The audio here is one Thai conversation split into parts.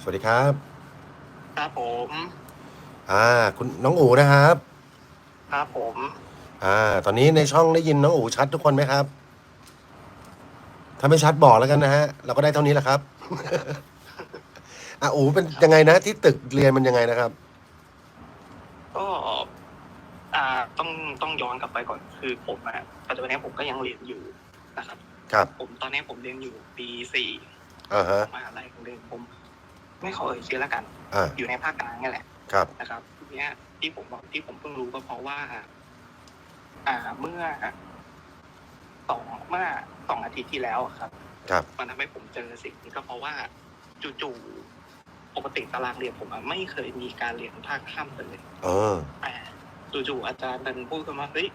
สวัสดีครับ ครับผม อ่า คุณน้องอูนะครับ ครับผม อ่า ตอนนี้ในช่องได้ยินน้องอูชัดทุกคนไหมครับ ถ้าไม่ชัดบอกแล้วกันนะฮะ เราก็ได้เท่านี้แหละครับ อะอูเป็นยังไงนะ ที่ตึกเรียนมันยังไงนะครับ ก็อ่าต้องต้องย้อนกลับไปก่อนคือผมอะปัจจุบันนี้ผมก็ยังเรียนอยู่นะครับ ครับ ผมตอนนี้ผมเรียนอยู่ปีสี่อ่าฮะ มหาลัยของเรียนผม ไม่ขอเอ่ยชื่อแล้วกัน อ่าอยู่ในภาคกลางนี่แหละครับ นะครับทีเนี้ยที่ผมบอกที่ผมเพิ่งรู้ก็เพราะว่า อ่าเมื่อสองเมื่อสองอาทิตย์ที่แล้วอะครับ ครับ มันทำให้ผมเจอสิ่งนี้ก็เพราะว่าจู่ๆปกติตารางเรียนผมอะไม่เคยมีการเรียนภาคค่ำเลย เออ แต่จู่ๆอาจารย์ดันพูดขึ้นมาเฮ้ย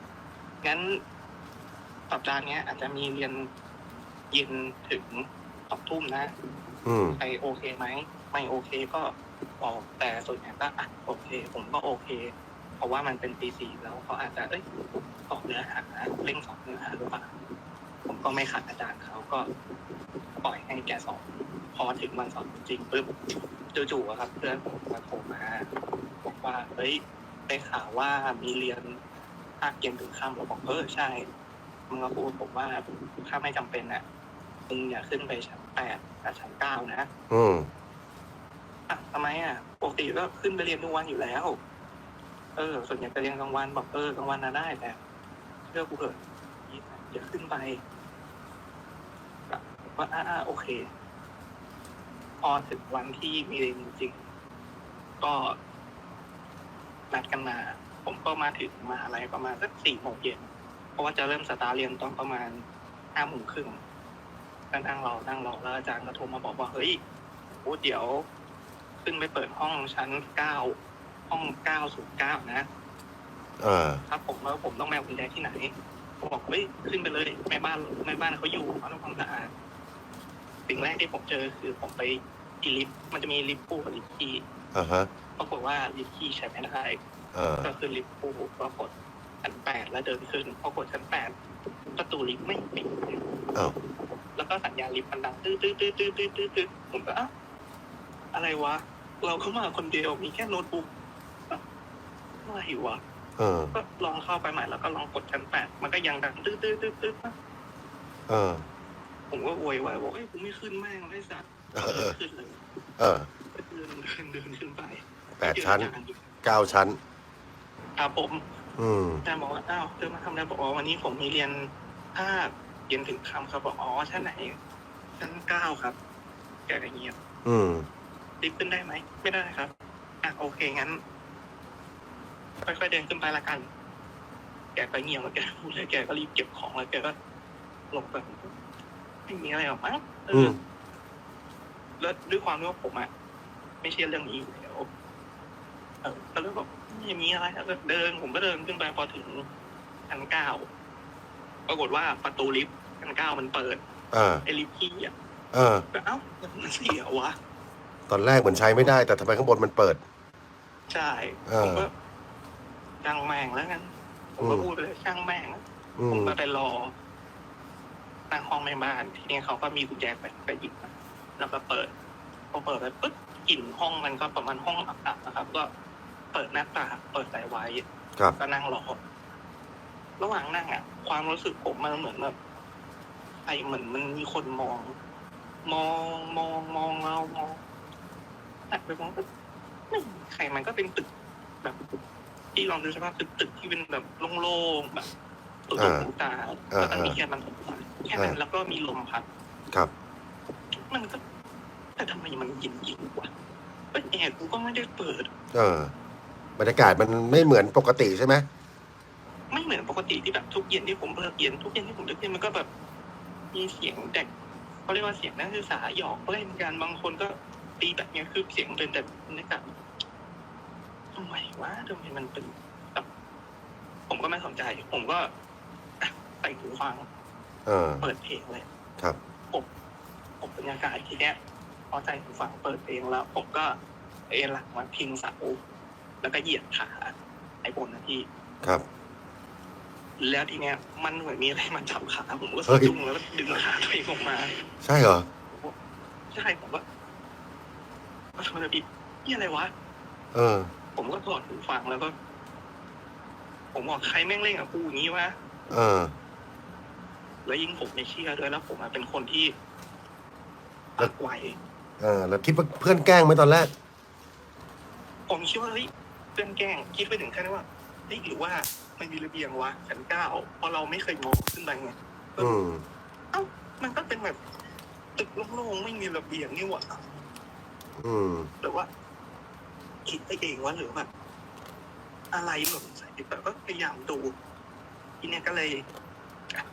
งั้นสัปดาห์เนี้ย อาจจะมีเรียนเย็นถึงสองทุ่มนะอืม ใครโอเคไหม ไม่โอเคก็บอกแต่ส่วนใหญ่ก็อะโอเค ผมก็โอเค เพราะว่ามันเป็นปีสี่แล้วเขาอาจจะเอ้ยสอบเนื้อหาเร่งสอบเนื้อหาหรือเปล่าผมก็ไม่ขัดอาจารย์เขาก็ปล่อยให้แกสอบพอถึงวันสอบจริงปุ๊บจู่ๆครับ เพื่อนผมมาโทรมาบอกว่าเฮ้ยได้ข่าวว่ามีเรียนภาคเย็นถึงค่ำเราบอกเออใช่มึงก็พูดผมว่าถ้าไม่จำเป็นอะมึงอย่าขึ้นไปชั้นแปดกับชั้นเก้านะ อื อะทำไมอะปกติก็ขึ้นไปเรียนทุกวันอยู่แล้ว เออ ส่วนใหญ่ไปเรียนกลางวันบอกเออกลางวันน่ะได้แต่เชื่อกูเถอะอย่าขึ้นไปว่าอ่าโอเค พอถึงวันที่มีเรียนจริงๆก็นัดกันมา ผมก็มาถึงมหาลัยประมาณสักสี่โมงเย็นเพราะว่าจะเริ่มสตาร์เรียนตอนประมาณห้าโมงครึ่งนั่งรอนั่งรอแล้วอาจารย์ก็โทรมาบอกว่าเฮ้ยโอ้เดี๋ยว ขึ้นไปเปิดห้องชั้นเก้าห้องเก้าศูนย์เก้านะอ่าครับผมแล้วผมต้องแมวกุญแจที่ไหนผมบอกเฮ้ยขึ้นไปเลยแม่บ้านแม่บ้านเขาอยู่เขาทำความสะอาดสิ่งแรกที่ผมเจอคือผมไปที่ลิฟต์มันจะมีลิฟต์คู่กับลิฟต์คีย์อ่าฮะ ปรากฏว่าลิฟต์คีย์ใช้ไม่ได้อ่าก็คือลิฟต์คู่ก็กดชั้นแปดแล้วเดินขึ้นพอกดชั้นแปดประตูลิฟต์ไม่ปิดอ้าว แล้วก็สัญญาณลิฟต์มันดังตื้อตื้อตื้อตื้อตื้อตื้อตื้อผมก็อ้าวอะไรวะ เราเข้ามาคนเดียวมีแค่โน้ตบุ๊กอ้าวอะไรวะเออ ก็ลองเข้าไปใหม่แล้วก็ลองกดชั้นแปดมันก็ยังดังตื้อตื้อตื้อตื้อเออ ผมก็โวยวายบอกเอ้ยผมไม่ขึ้นแม่งไอ้สัตว์เออเออขึ้นเลยเออก็เดินเดินเดินขึ้นไปแปดชั้นเก้าชั้น ครับผมอืม อาจารย์บอกว่าอ้าวเธอมาทำอะไรบอกว่าวันนี้ผมมีเรียนภาคเย็นถึงค่ำครับบอกอ๋อชั้นไหนชั้นเก้าครับแกก็เงียบอืม รีบขึ้นได้ไหม ไม่ได้ครับ อะโอเคงั้น ค่อยๆเดินขึ้นไปละกัน แกก็เงียบแล้วแกพูดเลยแกก็รีบเก็บของแล้วแกก็ลงแบบไม่มีอะไรหรอกมั้งเออือมแล้วด้วยความที่ว่าผมอะไม่เชื่อเรื่องนี้อยู่แล้วเออก็เลยบอกไม่มีอะไรแล้วก็เดิน ผมก็เดินขึ้นไปพอถึงชั้นเก้าปรากฏว่าประตูลิฟต์ชั้นเก้ามันเปิดอ่าไอ้ลิฟต์ที่อะเออก็เอ้ามันเสียวะ ตอนแรกเหมือนใช้ไม่ได้ แต่ทำไมข้างบนมันเปิด ใช่เออผมก็ช่างแม่งแล้วกันผมก็อืม พูดไปเลยช่างแม่งอืผมมก็ไปรอตั้งห้องแม่บ้าน ทีนี้เขาก็มีกุญแจไปไปหยิบมาแล้วก็เปิดพอเปิดไปปุ๊บกลิ่นห้องมันก็ประมาณห้องอับๆนะครับ ก็เปิดหน้าต่างเปิดสายไว้ ครับ ก็นั่งรอ ระหว่างนั่งอะ ความรู้สึกผมมันเหมือนแบบไอเหมือนมันมีคนมอง มองมองมองเรามอง แต่ไปมองก็ไม่มีใครมันก็เป็นตึกแบบที่ลองดูสภาพตึกตึกที่เป็นแบบโล่งๆแบบตัวตอ่าหูตาอ่าแล้วก็มีแค่มันแค่นั้นอ่าแล้วก็มีลมพัดครับ มันก็ แต่ทำไมมันเย็นเย็นๆวะเอ้ยแอร์กูก็ไม่ได้เปิด เออบรรยากาศมันไม่เหมือนปกติใช่ไหมไม่เหมือนปกติที่แบบทุกเย็นที่ผมเลิกเย็นทุกเย็นที่ผมเลิกเย็นมันก็แบบ มีเสียงเด็กเขาเรียกว่าเสียงนักศึกษาหยอกเล่นกันบางคนก็ ตีแบบเนี้ยคือเสียงเป็นแบบบรรยากาศทำไมวะทำไมมันเป็นแบบผมก็ไม่สนใจ ผมก็อะใส่หูฟังเออเปิดเพลงเลยครับผมผมบรรยากาศทีเนี้ยพอใส่หูฟังเปิดเพลงแล้ว ผมก็เอนหลังมาพิงเสาแล้วก็เหยียดขาไอ้บนนะพี่ครับ แล้วทีเนี้ย มันเหมือนมีอะไรมาจับขาผมก็เฮ้สะยดุ้งแล้วก็ดึงขาตัวเองออกมา ใช่เหรอใช่ผมว่า ก็ชนระบิดนี่อะไรวะ เออ ผมก็ถอดหูฟังแล้วก็ ผมบอกใครแม่งเล่นกับกูอย่างนี้วะ เออ แล้วยิ่งผมไม่เชื่อด้วยแล้วผมอะเป็นคนที่ตักไหว เออ แล้วคิดว่าเพื่อนแกล้งไหมตอนแรก ผมคิดว่าเฮ้ยเพื่อนแกล้งคิดไปถึงขั้นว่าเฮ้ยหรือว่ามันมีระเบียงวะชั้นเก้าเพราะเราไม่เคยมองขึ้นไปไงอืมเอ้ามันก็เป็นแบบตึกโล่งๆไม่มีระเบียงนี่หว่า อืมหรือว่า คิดไปเองว่าหรือแบบอะไรหล่นใส่แต่ก็พยายามดู ทีเนี้ยก็เลยอะ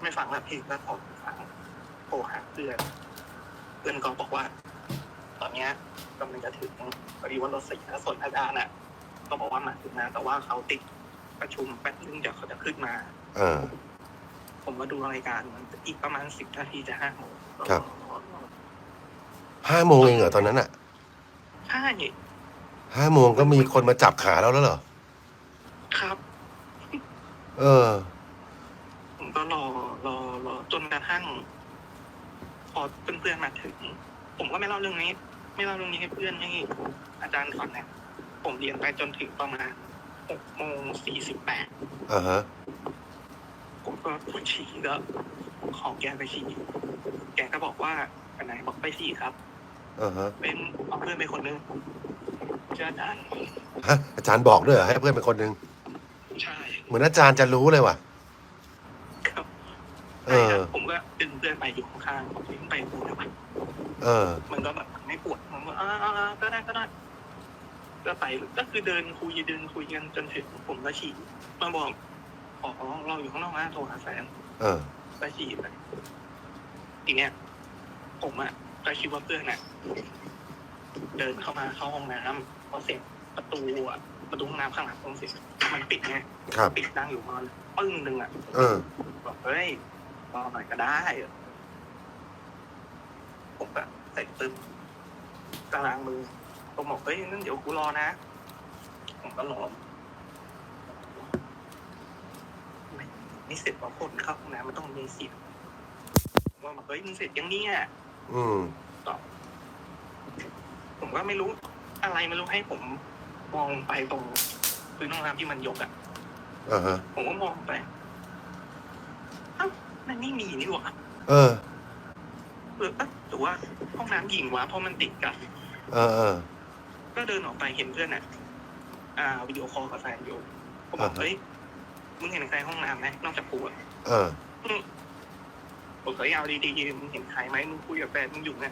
ไม่ฟังละเพลงแล้วถอดหูฟังโทรหาเพื่อนเพื่อนก็บอกว่า ตอนเนี้ยกำลังจะถึงพอดีว่ารถเสียส่วนอาจารย์น่ะ ก็บอกว่ามาถึงนะแต่ว่าเขาติดประชุมแป๊บนึงเดี๋ยวเขาจะขึ้นมา เออ ผมมาดูรายการมันอีกประมาณสิบนาทีจะห้าโมงครับ ห้าโมงเองเหรอตอนนั้นอะใช่ห้าโมงก็มีคนมาจับขาแล้วแล้วเหรอ ครับ เออ ผมก็รอรอรอจนกระทั่ง พอเพื่อนๆมาถึง ผมก็ไม่เล่าเรื่องนี้ ไม่เล่าเรื่องนี้ให้เพื่อนให้อาจารย์ฟังนะผมเรียนไปจนถึงประมาณหกโมงสี่สิบแปดอ่าฮะผมก็ปวดฉี่ก็ขอแกไปฉี่แกก็บอกว่าอันไหนบอกไปฉี่ครับ อ่าฮะเป็นเอาเพื่อนไปคนนึงเชื่ออาจารย์ฮะอาจารย์บอกด้วยเหรอให้เพื่อนเป็นคนหนึ่งใช่เหมือนอาจารย์จะรู้เลยว่ะ ครับเอใช่อ ครับผมก็ดึงเพื่อนไปอยู่ข้างๆผมทิ้งไปปวดไปเออ มันก็แบบไม่ปวดผมก็อ่าอ่าอ่าก็ได้ก็ได้ก็ไปก็คือเดินคุยเดินคุยกันจนถึงผมก็ฉี่มาบอกขอเราอยู่ข้างนอกนะโทรหาแฟน เออก็ฉี่ไปทีเนี้ยผมอะ ก็คิดว่าเพื่อนอะ เดินเข้ามาเข้าห้องน้ำพอเสร็จประตูอะประตูห้องน้ำข้างหลังตรงเสร็จมันปิดไงครับ ปิดดังอยู่มันปึ้งหนึ่งอะเออ บอกเฮ้ยรอหน่อยก็ได้ผมก็ใส่ตึ๊บกลางมือผมบอกเฮ้ยงั้นเดี๋ยวกูรอนะผมก็รอไม่ไม่เสร็จเพราะคนเข้าห้องน้ำมันต้องมีเสียงผมว่าบอกเฮ้ยมึงเสร็จยังเนี่ย อืม ผมก็ไม่รู้อะไรไม่รู้ให้ผมมองไปตรงพื้นห้องน้ำที่มันยกอะ อ่าฮะ ผมก็มองไปเอ้ามันไม่มีนี่หว่าเออ เออเอ๊ะหรือว่าห้องน้ำหญิงวะเพราะมันติดกัน เออเออ ก็เดินออกไปเห็นเพื่อนอะ อ่าวิดีโอคอลกับแฟนอยู่ ผมบอกอ่าฮะ เฮ้ย มึงเห็นใครห้องน้ำไหมนอกจากกูอะเออผม เคยเอาดีๆมึงเห็นใครไหมมึงคุยกับแฟนมึงอยู่ไง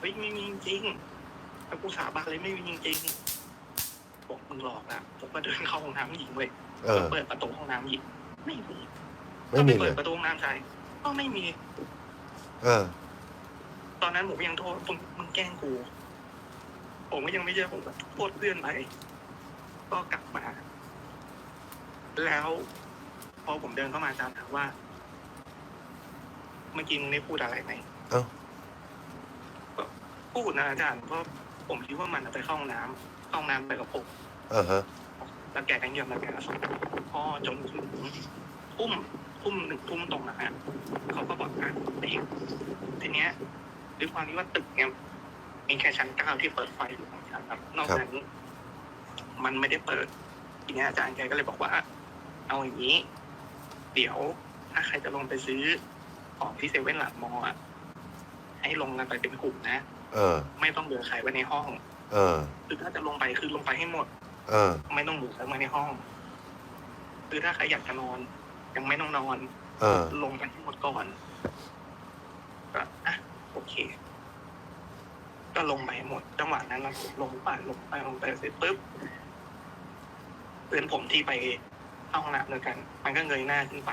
เฮ้ยไม่มีจริงๆแล้วกูสาบานเลยไม่มีจริงๆบอกมึงหลอกนะผมก็เดินเข้าห้องน้ำหญิงเลยเออเปิดประตูห้องน้ำหญิงไม่มีไม่มีก็ปเลเปิยดประตูห้องน้ำชายก็ไม่มี เออ ตอนนั้นผมยังโทษมึงมึงแกล้งกูผมก็ยังไม่เชื่อผมก็โทษเพื่อนไปก็กลับมา แล้ว พอผมเดินเข้ามาอาจารย์ถามว่า เมื่อกี้มึงได้พูดอะไรไหมเอ้า ก็พูดนะอาจารย์เพราะผมคิดว่ามันไปเข้าห้องน้ำเข้าห้องน้ำไปกับผมอ่าฮะ แล้วแกก็เงียบแล้วแกก็ส่งพอจนถึงทุ่มทุ่มหนึ่งทุ่มตรงนะฮะเขาก็บอกอะเด็กทีเนี้ยด้วยความที่ว่าตึกเนี่ยมีแค่ชั้นเก้าที่เปิดไฟอยู่ของชั้นครับ นอกจากนั้นมันไม่ได้เปิด ทีเนี้ยอาจารย์แกก็เลยบอกว่า เอาอย่างนี้ เดี๋ยวถ้าใครจะลงไปซื้อ ของที่เซเว่นหลังมออะให้ลงกันไปเป็นกลุ่มนะ เออ ไม่ต้องเหลือใครไว้ในห้อง เออ คือถ้าจะลงไปคือลงไปให้หมด เออ ไม่ต้องหลุดเข้ามาในห้อง คือถ้าใครอยากจะนอน ยังไม่ต้องนอน เออ ลงไปทั้งหมดก่อนก็อะโอเค ก็ลงไปหมด จังหวะนั้นเราลงไปลงไปลงไปเสร็จปุ๊บเพื่อนผมที่ไปเข้าห้องน้ำด้วยกัน มันก็เงยหน้าขึ้นไป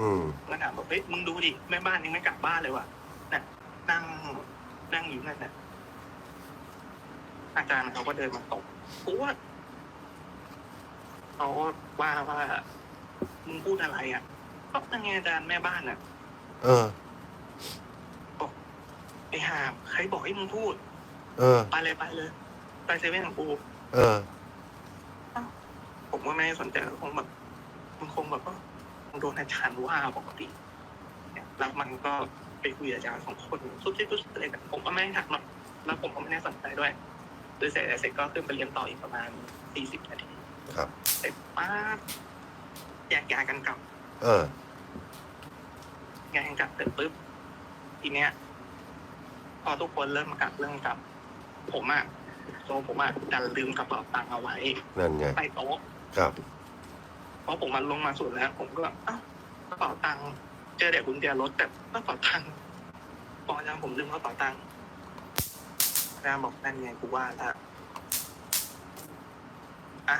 อืมก็ถามบอกเฮ้ยมึงดูดิแม่บ้านยังไม่กลับบ้านเลยว่ะน่ะนั่งนั่งอยู่นั่นน่ะอาจารย์เขาก็เดินมาตบกูว่าเขาว่าว่ามึงพูดอะไรอะก็นั่งไงอาจารย์แม่บ้านอะ เออไปหามใครบอกให้มึงพูด เออ ไปเลยไปเลย ไปเซเว่นของกู เออ ผมก็ไม่ได้สนใจคงแบบมันคงแบบว่ามึง โดนอาจารย์ว่าปกติเนี่ยแล้วมันก็ไปคุยกับอาจารย์สองคนซุบซิบซุบซิบอะไรกันผมก็ไม่ได้ถามหรอกแล้วผมก็ไม่ได้สนใจด้วยซื้อเสร็จเสร็จก็ขึ้นไปเรียนต่ออีกประมาณสี่สิบนาทีครับเสร็จป๊าบแยกย้ายกันกลับ เออแยกย้ายกันกลับเสร็จปุ๊บทีเนี้ย พอทุกคนเริ่มกลับเริ่มกลับ ผมอะตัวผมอะดันลืมกระเป๋าตังค์เอาไว้นั่นไงใต้โต๊ะครับ เพราะผมมันลงมาสุดแล้วผมก็เอ้ากระเป๋าตังค์เจอแต่กุญแจรถแต่กระเป๋าตังค์บอกอาจารย์ผมลืมกระเป๋าตังค์อาจารย์บอกนั่นไงกูว่าละอะ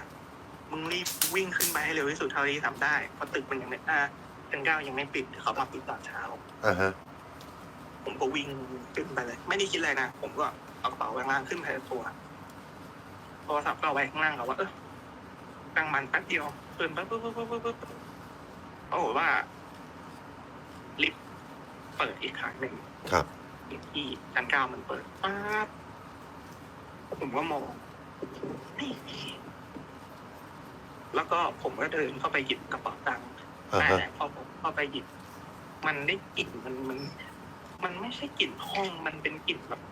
มึงรีบวิ่งขึ้นไปให้เร็วที่สุดเท่าที่ทำได้เพราะตึกมันยังไม่อ่าตึกเก้ายังไม่ปิดเขามาปิดตอนเช้า อ่าฮะ ผมก็วิ่งขึ้นไปเลย ไม่ได้คิดอะไรนะ ผมก็เอากระเป๋าแบงค์ล่างขึ้นไปในตัวโทรศัพท์ก็เอาไว้ข้างล่างเอาว่าเออตั้งมันแป๊บเดียว เปิดปั๊บปุ๊บปุ๊บปุ๊บปุ๊บปุ๊บปรากฏว่า ลิฟต์เปิดอีกครั้งหนึ่งครับอีกที่ชั้นเก้ามันเปิดปั๊บผมก็มองนี่แล้วก็ผมก็เดินเข้าไปหยิบกระเป๋าตังค์อ่าแต่ฮะ พอผมเข้าไปหยิบ มันได้กลิ่นมันมัน มันไม่ใช่กลิ่นห้องมันเป็นกลิ่นแบบ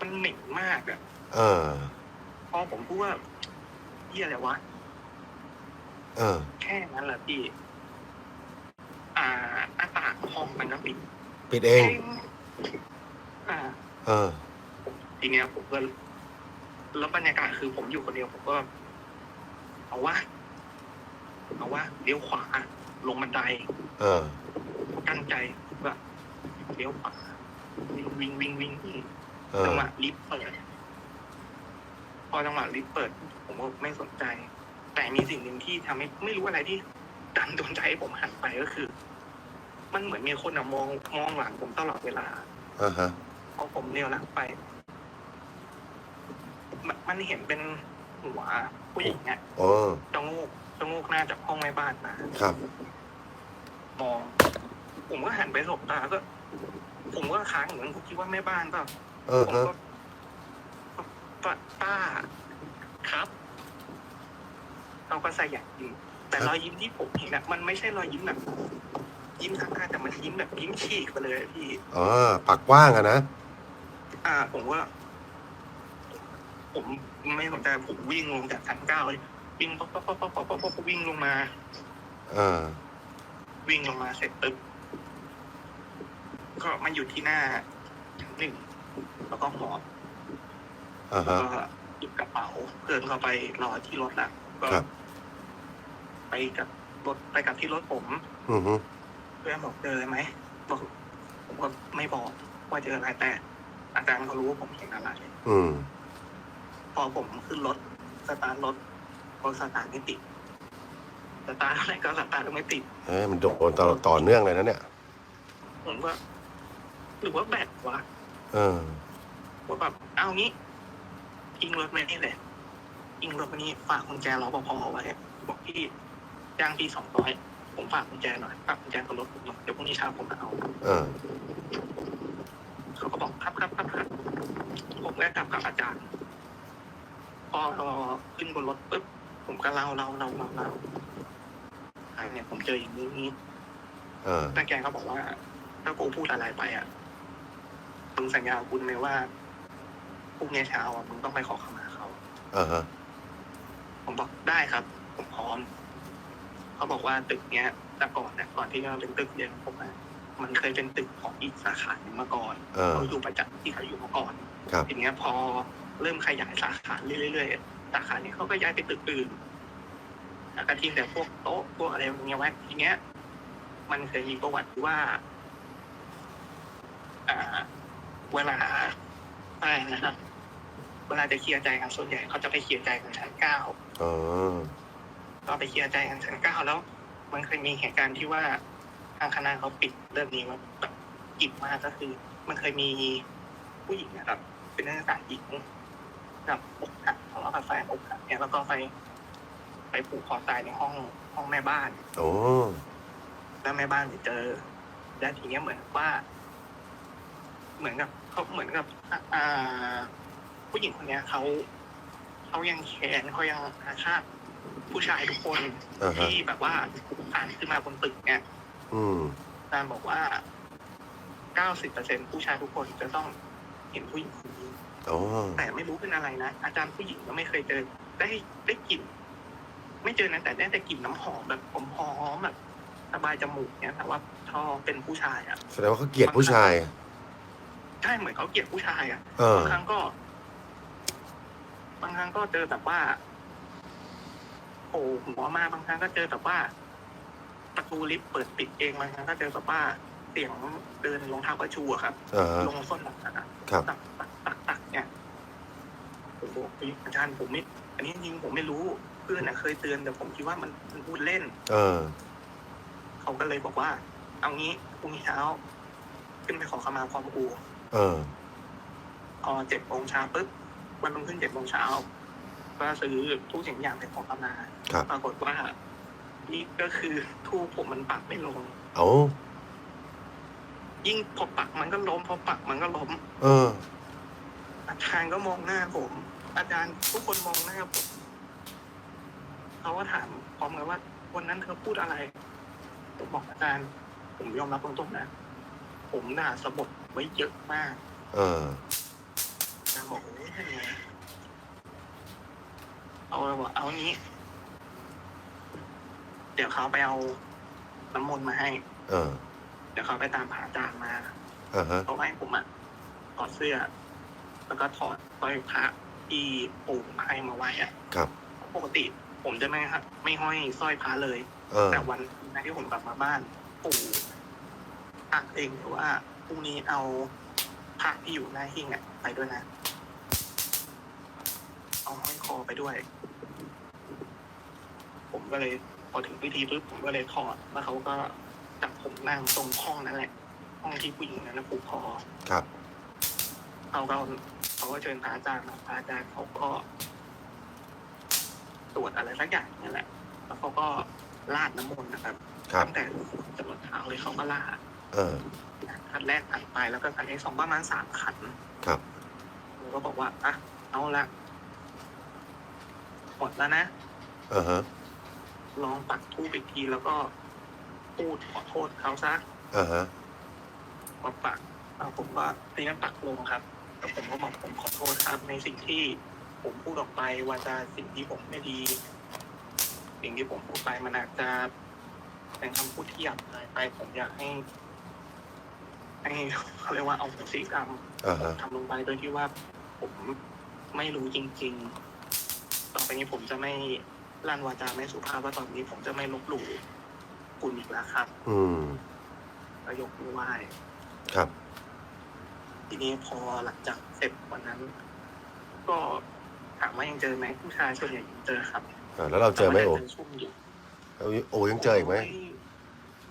มันเหม็นมากอะ เออ พอผมพูดว่าเฮียอะไรวะ เออ แค่นั้นแหละพี่ อ่าหน้าต่างห้องมันก็ปิดปิดเองเอง อ่า เออ ทีเนี้ยผมก็แล้วบรรยากาศคือผมอยู่คนเดียวผมก็ เอาว่าเอาว่าเลี้ยวขวาลงบันไดเออ กั้นใจว่าเลี้ยวขวาวิ่งวิ่งวิ่งวิ่งวิ่งเออ จังหวะลิฟต์เปิด พอจังหวะลิฟต์เปิด ผมก็ไม่สนใจ แต่มีสิ่งหนึ่งที่ทำให้ไม่รู้อะไรที่ดันโดนใจให้ผมหันไปก็คือ มันเหมือนมีคนอะมองมองหลังผมตลอดเวลาอ่าฮะพอผมเลี้ยวหลังไปมันมันเห็นเป็นหัวผู้หญิงอะโอ้จะโงกจะโงกหน้าจากห้องแม่บ้านมาครับ มอง ผมก็หันไปสบตาก็ ผมก็ค้างเหมือนผมคิดว่าแม่บ้านเปล่าเออผมฮะก็ป้าป้าครับ เขาก็ใส่อย่างยิ้มแต่รอยยิ้มที่ผมเห็นอะมันไม่ใช่รอยยิ้มแบบ ยิ้มข้างๆแต่มันยิ้มแบบยิ้มฉีกไปเลยอะพี่ อ๋อปากกว้างอะนะอ่า ผมว่า ผมไม่สนใจผมวิ่งลงจากชั้นเก้าเลยวิ่งป๊อปป๊อปป๊อปป๊อปป๊อปป๊อปป๊อปวิ่งลงมา เออวิ่งลงมาเสร็จปึ๊บก็มาอยู่ที่หน้าหนึ่งแล้วก็หอบอ่าแล้วฮะก็หยิบกระเป๋าเดินเข้าไปรอที่รถละก็ครับ ไปกับรถไปกับที่รถผมอือฮึเพื่อนบอกเจออะไรไหมบอกผมก็ไม่บอกว่าเจออะไรแต่ อาจารย์เขารู้ว่าผมเห็นอะไร อืมพอผมขึ้นรถสตาร์ทรถรถสตาร์ทไม่ติดสตาร์ทอะไรก็สตาร์ทไม่ติดเอ้ยมันโดนต่อต่อเนื่องเลยนะเนี่ย ผมก็หรือว่าแบตวะเออ ว่าแบบเอางี้อิงรถไม่นี่เลยอิงรถมานี่ฝากกุญแจรอปภเอาไว้บอกพี่ จ้างพี่สองร้อยผมฝากกุญแจหน่อยฝากกุญแจกับรถผมหน่อยเดี๋ยวพรุ่งนี้เช้าผมมาเอา เออ เขาก็บอกครับครับครับครับผมก็กลับกับอาจารย์ พอรอขึ้นบนรถปุ๊บผมก็เล่าเล่าเล่าเล่าเล่าอันเนี่ยผมเจออย่างนี้เออ แต่แกก็บอกว่า ถ้ากูพูดอะไรไปอะมึงสัญญากับคุณไหมว่าพรุ่งนี้เช้าอะมึงต้องไปขอขมาเขาอ่าฮะผมบอกได้ครับ ผมพร้อม เขาบอกว่าตึกเนี้ยแต่ก่อนเนี่ยก่อนที่จะเป็นตึกเดียวกับผมอะมันเคยเป็นตึกของอีกสาขาหนึ่งมาก่อนเออเขาอยู่ประจำที่เขาอยู่มาก่อนครับ ทีเนี้ยพอเริ่มขยายสาขาเรื่อยๆสาขานี้เขาก็ย้ายไปตึกอื่นแล้วก็ทิ้งแต่พวกโต๊ะพวกอะไรอย่างเงี้ยไว้ทีเนี้ย มันเคยมีประวัติว่า อ่า เวลาอะไรนะครับ เวลาจะเคลียร์ใจกันส่วนใหญ่เขาจะไปเคลียร์ใจกันชั้นเก้า อ๋อ ก็ไปเคลียร์ใจกันชั้นเก้าแล้ว มันเคยมีเหตุการณ์ที่ว่าทางคณะเขาปิดเรื่องนี้มาแบบกิบมากก็คือ มันเคยมีผู้หญิงนะครับ เป็นนักศึกษาหญิงกับอกหักทะเลาะกับแฟนอกหักเนี่ยแล้วก็ไป ไปผูกคอตายในห้องห้องแม่บ้าน โอ้แล้วแม่บ้านไปเจอแล้วทีเนี้ยเหมือนว่า เหมือนกับเขาเหมือนกับอ่าอ่าผู้หญิงคนเนี้ยเขาเขายังแค้นเขายังอาฆาต ผู้ชายทุกคนอ่าฮะ ที่แบบว่าผ่านขึ้นมาบนตึกเนี่ยอืม อาจารย์บอกว่า90%ผู้ชายทุกคนจะต้องเห็นผู้หญิงคนนี้ อ๋อ แต่ไม่รู้เป็นอะไรนะ อาจารย์ผู้หญิงก็ไม่เคยเจอ ได้ได้กลิ่น ไม่เจอนะแต่ได้แต่กลิ่นน้ำหอมแบบหอมหอมๆแบบสบายจมูกเนี่ยแต่ว่าชอบเป็นผู้ชายอะแสดงว่าเขาเกลียดผู้ชาย ใช่เหมือนเขาเกลียดผู้ชายอะเออบางครั้งก็ บางครั้งก็เจอแบบว่า โผล่หัวมาบางครั้งก็เจอแบบว่า ประตูลิฟต์เปิดปิดเองบางครั้งก็เจอแบบว่าเสียงเดินรองเท้ากระชูอะครับ อ่าฮะลงส้นหลังอะครับ ตักตักตักตักเนี่ยผมบอกเฮ้ยอาจารย์ผมไม่อันนี้จริงๆผมไม่รู้เพื่อนอะเคยเตือนแต่ผมคิดว่ามันมันพูดเล่น เออ เขาก็เลยบอกว่า เอางี้พรุ่งนี้เช้า ขึ้นไปขอขมาความครูเออ พอเจ็ดโมงเช้าปุ๊บวันรุ่งขึ้นเจ็ดโมงเช้า ก็ซื้อทุกสิ่งอย่างไปขอขมาครับปรากฏว่า นี่ก็คือทูปผมมันปักไม่ลงเอายิ่งพอปักมันก็ล้มพอปักมันก็ล้ม เออ อาจารย์ก็มองหน้าผม อาจารย์ทุกคนมองหน้าผมเขาก็ถามพร้อมกันว่า วันนั้นเธอพูดอะไรผมบอกอาจารย์ ผมยอมรับตรงๆนะผมด่าสะบดไว้เยอะมาก เอออาจารย์บอกโอ้ยทำไง เอาเลยบอกเอางี้ เดี๋ยวเขาไปเอาน้ำมนต์มาให้ เออ เดี๋ยวเขาไปตามหาอาจารย์มาอ่าฮะ เขาให้ผมอะถอดเสื้อ แล้วก็ถอดสร้อยพระที่ปู่ให้มาไว้อะครับ ปกติ ผมจะไม่ครับไม่ห้อยสร้อยพระเลย เออ แต่วันนั้นที่ผมกลับมาบ้านปู่อักเองว่าพรุ่งนี้เอาพระที่อยู่หน้าหิ้งอะไปด้วยนะ เอาห้อยคอไปด้วย ผมก็เลยพอถึงพิธีปุ๊บผมก็เลยถอดแล้วเขาก็จับผมนั่งตรงห้องนั่นแหละ ห้องที่ผู้หญิงนั้นนะผูกคอครับ เขาก็เขาก็เชิญพระอาจารย์มาพระอาจารย์เขาก็ตรวจอะไรสักอย่างนี่แหละ แล้วเขาก็ลาดน้ำมนต์นะครับครับ ตั้งแต่จรดเท้าเลยเขาก็ลาด เออ ขันแรกขันไปแล้วก็ขันที่สองประมาณสามขันครับ ผมก็บอกว่าอะเอาละ หมดแล้วนะเออฮะลองปักทูปอีกทีแล้วก็พูดขอโทษเขาซะอ่าฮะมาปักอะผมว่าทีนั้นปักลงครับแล้วผมก็บอกผมขอโทษครับ ในสิ่งที่ผมพูดออกไปว่าจะสิ่งที่ผมไม่ดี สิ่งที่ผมพูดไปมันอาจจะเป็นคำพูดที่หยาบคายไป ผมอยากให้ให้เขาเรียกว่าเอาโหสิกรรมอ่าฮะ ทำลงไปโดยที่ว่าผมไม่รู้จริง ๆ ต่อไปนี้ผมจะไม่ลั่นวาจาไม่สุภาพว่าตอนนี้ผมจะไม่ลบหลู่คุณอีกแล้วครับ อืมก็ยกมือไหว้ครับ ทีนี้พอหลังจากเสร็จวันนั้น ก็ถามว่ายังเจอไหมผู้ชายส่วนใหญ่ยังเจอครับอ่าแล้วเราเจอไหมโอ้แต่ว่าจะเป็นซุ่มอยู่เอาโอ้ยังเจออีกไหม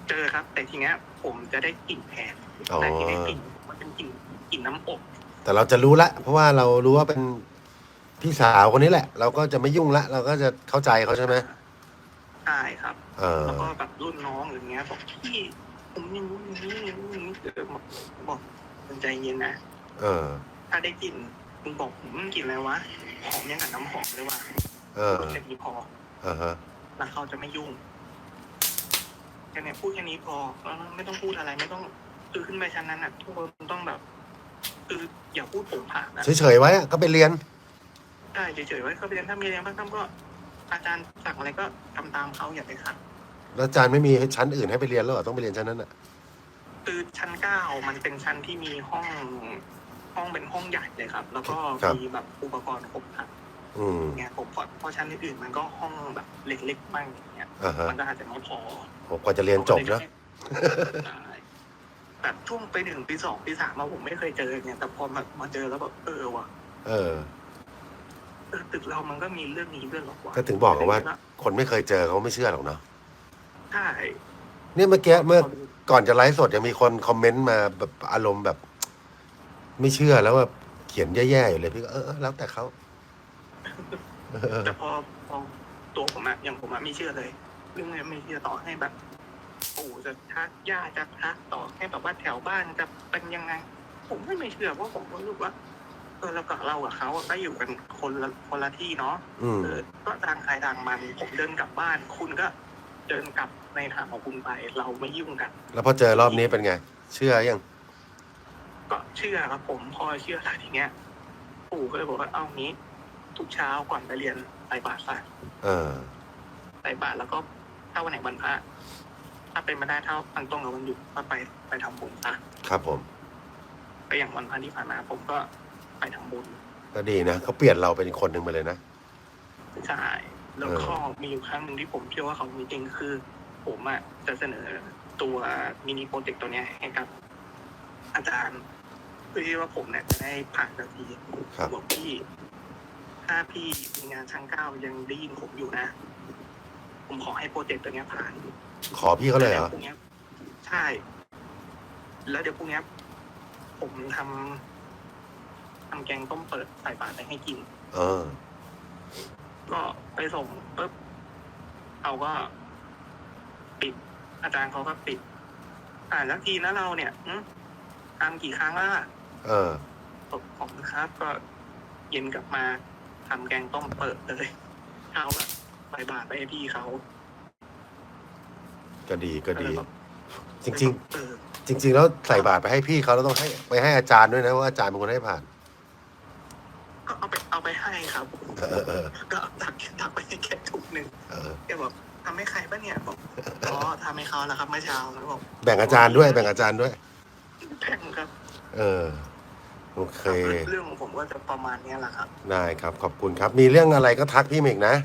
เจอครับ แต่ทีเนี้ย ผมจะได้กลิ่นแทนอ๋อ แต่ที่ได้กลิ่นมันเป็นกลิ่นกลิ่นน้ำอบแต่เราจะรู้ละ เพราะว่าเรารู้ว่าเป็น พี่สาวคนนี้แหละ เราก็จะไม่ยุ่งละเราก็จะเข้าใจเขาใช่ไหมใช่ครับ เออแล้วก็แบบรุ่นน้องอย่างเงี้ยบอกพี่ผมยังรู้อย่างนี้อย่างนี้อย่างนี้เออบอกบอกมันใจเย็นนะเออ ถ้าได้กลิ่นมึงบอกผมมันกลิ่นอะไรวะหอมยังกับน้ำหอมเลยว่ะเออพูดแค่นี้พออ่าฮะแล้วเขาจะไม่ยุ่งแค่เนี้ยพูดแค่นี้พอแล้วไม่ต้องพูดอะไรไม่ต้องคือขึ้นไปชั้นนั้นอะทุกคนต้องแบบคืออย่าพูดผมผ่านนะเฉยๆไว้อะก็ไปเรียน ใช่เฉยๆไว้เขาไปเรียนถ้ามีเรียนบ้างก็อาจารย์สั่งอะไรก็ทำตามเขาอย่าไปขัดแล้วอาจารย์ไม่มีชั้นอื่นให้ไปเรียนแล้วเหรอต้องไปเรียนชั้นนั้นอะคือชั้นเก้ามันเป็นชั้นที่มีห้องห้องเป็นห้องใหญ่เลยครับ แล้วก็ครับมีแบบอุปกรณ์ครบครันอืมเงี้ยผมพอเพราะชั้นอื่นๆมันก็ห้องแบบเล็กๆบ้างอย่างเงี้ยอ่าฮะมันก็อาจจะไม่พอโหกว่าจะเรียนจบนะใช่แบบช่วงไปหนึ่งปีสองปีสามมาผมไม่เคยเจอเนี่ยแต่พอมามาเจอแล้วแบบเออว่ะ เออ เออตึกเรามันก็มีเรื่องนี้ด้วยเหรอวะก็ถึงบอกกันว่า คนไม่เคยเจอเขาไม่เชื่อหรอกเนาะใช่เนี่ยเมื่อกี้เมื่อก่อนจะไลฟ์สดยังมีคนคอมเมนต์มาแบบอารมณ์แบบ ไม่เชื่อแล้วแบบเขียนแย่ๆอยู่เลยพี่ก็เออเออแล้วแต่เขาเออแต่พอพอตัวผมอะอย่างผมอะไม่เชื่อเลยเรื่องนี้ไม่เชื่อต่อให้แบบปู่จะทักย่าจะทักต่อให้แบบว่าแถวบ้านจะเป็นยังไง ผมไม่ไม่เชื่อเพราะผมรู้สึกว่าเออเรากับเรากับเขาอะก็อยู่กันคนละคนละที่เนาะอืม เออก็ทางใครทางมันผมเดินกลับบ้าน คุณก็เดินกลับในทางของคุณไป เราไม่ยุ่งกัน แล้วพอเจอรอบนี้เป็นไง เชื่อยัง ก็เชื่อครับผมพอเชื่อแล้วทีเนี้ยปู่ก็เลยบอกว่าเอางี้ ทุกเช้าก่อนไปเรียนใส่บาตรใส่เออ ใส่บาตรแล้วก็ถ้าวันไหนวันพระถ้าเป็นมาได้ถ้าวันตรงกับวันหยุดก็ไปไปทำบุญซะครับผม ก็อย่างวันพระที่ผ่านมาผมก็ ไปทำบุญก็ดีนะเขาเปลี่ยนเราเป็นอีกคนหนึ่งไปเลยนะ ใช่แล้วเออก็มีอยู่ครั้งหนึ่งที่ผมเชื่อว่าเขามีจริงคือ ผมอะจะเสนอตัวมินิโปรเจกต์ตัวเนี้ยให้กับ อาจารย์เพื่อที่ว่าผมเนี่ยจะได้ผ่านสักทีครับ บอกพี่ ถ้าพี่มีงานช่างก้าวยังได้ยินผมอยู่นะ ผมขอให้โปรเจกต์ตัวเนี้ยผ่านขอพี่เขาเลยเหรอ แล้วพรุ่งนี้ยใช่ แล้วเดี๋ยวพรุ่งนี้ยผมทำ ทำแกงต้มเปิดใส่บาตรไปให้กิน เออ ก็ไปส่งปุ๊บเขาก็ปิด อาจารย์เขาก็ปิด อ่านแล้วทีนะเราเนี่ยหึทำกี่ครั้งแล้วล่ะเออบอกผมนะครับ ก็เย็นกลับมาทำแกงต้มเปิดเลยเช้าแบบใส่บาตรไปให้พี่เขาก็ดีก็ดีเออแบบจริงเออๆจริง ๆ แล้วใส่บาตรไปให้พี่เขาแล้วต้องให้ไปให้อาจารย์ด้วยนะว่าอาจารย์เป็นคนให้ผ่าน ก็เอาไปเอาไปให้ ครับเออเออก็ตักตักไปให้แค่ถุงหนึ่งเออ แกบอกทำให้ใครปะเนี่ยบอกอ๋อทำให้เขาแล้วครับเมื่อเช้าแล้วบอกแบ่งอาจารย์ด้วย แบ่งอาจารย์ด้วย แพ่งครับเออ โอเค เรื่องของผมก็จะประมาณเนี้ยแหละครับ ได้ครับ ขอบคุณครับ มีเรื่องอะไรก็ทักพี่มาอีกนะ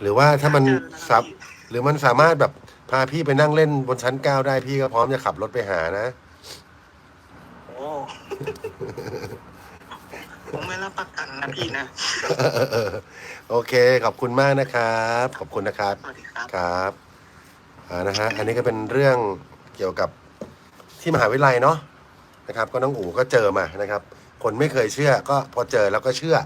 หรือว่าถ้ามันเจอนะคสัรับบพี่หรือมันสามารถแบบพาพี่ไปนั่งเล่นบนชั้นเก้าได้พี่ก็พร้อมจะขับรถไปหานะ โอ้ ผมไม่รับประกันนะพี่นะ โอเค ขอบคุณมากนะครับ ขอบคุณนะครับสวัสดีครับ ครับอ่านะฮะอันนี้ก็เป็นเรื่องเกี่ยวกับที่มหาวิทยาลัยเนาะนะครับ ก็น้องอู๋ก็เจอมานะครับ คนไม่เคยเชื่อก็พอเจอแล้วก็เชื่อ